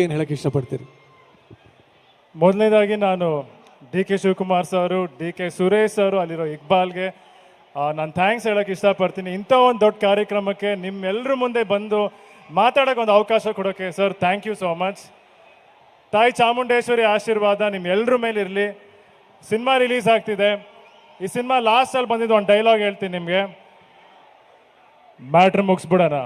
ಏನು ಹೇಳಕ್ಕೆ ಇಷ್ಟಪಡ್ತೀರಿ? ಮೊದಲನೇದಾಗಿ ನಾನು D K Shivakumar sir, D K Suresh sir ಅಲ್ಲಿರೋ ಇಕ್ಬಾಲ್ಗೆ ನಾನು ಥ್ಯಾಂಕ್ಸ್ ಹೇಳಕ್ಕೆ ಇಷ್ಟಪಡ್ತೀನಿ. ಇಂಥ ಒಂದು ದೊಡ್ಡ ಕಾರ್ಯಕ್ರಮಕ್ಕೆ ನಿಮ್ಮೆಲ್ಲರ ಮುಂದೆ ಬಂದು ಮಾತಾಡೋಕೆ ಒಂದು ಅವಕಾಶ ಕೊಡೋಕ್ಕೆ sir thank you so much ತಾಯಿ ಚಾಮುಂಡೇಶ್ವರಿ ಆಶೀರ್ವಾದ ನಿಮ್ಮೆಲ್ಲರ ಮೇಲೆ ಇರಲಿ. ಸಿನಿಮಾ ರಿಲೀಸ್ ಆಗ್ತಿದೆ. ಈ ಸಿನಿಮಾ ಲಾಸ್ಟಲ್ಲಿ ಬಂದಿದ್ದು ಒಂದು ಡೈಲಾಗ್ ಹೇಳ್ತೀನಿ ನಿಮಗೆ. ಮ್ಯಾಟ್ರ್ ಮುಗಿಸ್ಬಿಡೋಣ.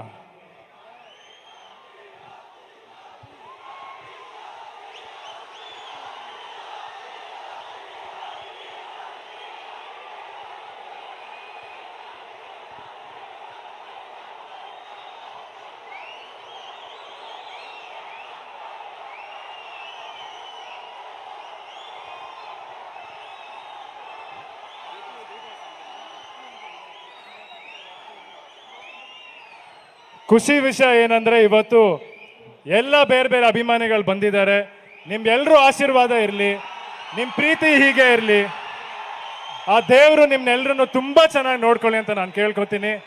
ಖುಷಿ ವಿಷಯ ಏನಂದ್ರೆ ಇವತ್ತು ಎಲ್ಲ ಬೇರೆ ಬೇರೆ ಅಭಿಮಾನಿಗಳು ಬಂದಿದ್ದಾರೆ. ನಿಮ್ಗೆಲ್ಲರೂ ಆಶೀರ್ವಾದ ಇರಲಿ. ನಿಮ್ಮ ಪ್ರೀತಿ ಹೀಗೆ ಇರಲಿ. ಆ ದೇವರು ನಿಮ್ನೆಲ್ರನ್ನು ತುಂಬಾ ಚೆನ್ನಾಗಿ ನೋಡ್ಕೊಳ್ಳಿ ಅಂತ ನಾನು ಕೇಳ್ಕೊತೀನಿ.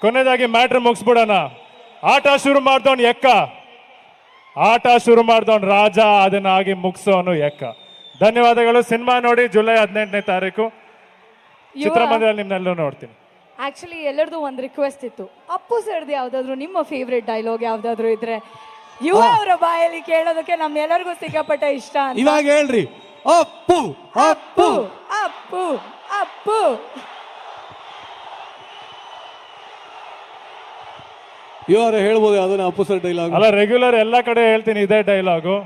ಕೊನೆಯದಾಗಿ ಮ್ಯಾಟ್ರ್ ಮುಗಿಸ್ಬಿಡೋಣ. ಆಟ ಶುರು ಮಾಡ್ದವನು ಎಕ್ಕ. ಆಟ ಶುರು ಮಾಡ್ದವನು ರಾಜ ಅದನ್ನ ಆಗಿ ಮುಗಿಸೋನು ಎಕ್ಕ. ಧನ್ಯವಾದಗಳು. ಸಿನಿಮಾ ನೋಡಿ ಜುಲೈ ಹದಿನೆಂಟನೇ ತಾರೀಕು. ಚಿತ್ರಮಂದಿರ ನಿಮ್ನೆಲ್ಲರೂ ನೋಡ್ತೀನಿ. ಆಕ್ಚುಲಿ ಎಲ್ಲರದು ಒಂದು ರಿಕ್ವೆಸ್ಟ್ ಇತ್ತು. ಅಪ್ಪು ಸರ್ದು ಯಾವ್ದಾದ್ರು ನಿಮ್ಮ ಫೇವ್ರೆಟ್ ಡೈಲಾಗ್ ಯಾವ್ದಾದ್ರು ಇದ್ರೆ ಯುವ ಅವರ ಬಾಯಲ್ಲಿ ಕೇಳೋದಕ್ಕೆ ನಮ್ಮೆಲ್ಲರಿಗೂ ಸಿಕ್ಕಾಪಟ್ಟೆ ಇಷ್ಟ ಅಂತ. ಇವಾಗ ಹೇಳ್ರಿ. ಅಪ್ಪು ಅಪ್ಪು. ಅಪ್ಪು ಅಪ್ಪು. ಇವಾಗ ಹೇಳ್ಬೋದು ಅದನ್ನ ಅಪ್ಪು ಸರ್ ಡೈಲಾಗ್ ಅಲ್ಲ ರೆಗ್ಯುಲರ್ ಎಲ್ಲ ಕಡೆ ಹೇಳ್ತೀನಿ ಇದೇ ಡೈಲಾಗು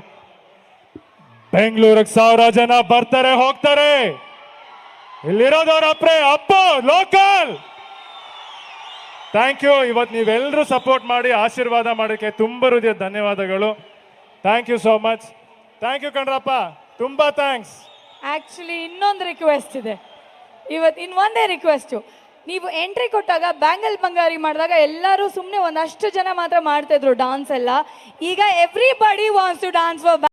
ಬೆಂಗಳೂರಿಗೆ ಸಾವಿರ ಜನ ಬರ್ತಾರೆ ಹೋಗ್ತಾರೆ. ಇಲ್ಲಿರೋದವ್ರ ಅಪ್ರೆ ಅಪ್ಪು ಲೋಕಲ್ ಥ್ಯಾಂಕ್ ಯು ಇವತ್ತು ನೀವೆಲ್ಲರೂ ಸಪೋರ್ಟ್ ಮಾಡಿ, ಆಶೀರ್ವಾದ ಮಾಡೋಕ್ಕೆ ತುಂಬ ಹೃದಯ ಧನ್ಯವಾದಗಳು. Thank you so much thank you ಕಣ್ರಪ್ಪ. ತುಂಬ ಥ್ಯಾಂಕ್ಸ್ ಆಕ್ಚುಲಿ ಇನ್ನೊಂದು ರಿಕ್ವೆಸ್ಟ್ ಇದೆ. ಇವತ್ತು ಇನ್ನೊಂದೇ ರಿಕ್ವೆಸ್ಟು ನೀವು ಎಂಟ್ರಿ ಕೊಟ್ಟಾಗ ಬ್ಯಾಂಗಲ್ ಬಂಗಾರಿ ಮಾಡಿದಾಗ ಎಲ್ಲರೂ ಸುಮ್ಮನೆ ಒಂದಷ್ಟು ಜನ ಮಾತ್ರ ಮಾಡ್ತಾಯಿದ್ರು ಡಾನ್ಸ್ ಎಲ್ಲ. ಈಗ ಎವ್ರಿ ಬಡಿ ವಾನ್ಸ್ ಟು ಡಾನ್ಸ್ ಫಾರ್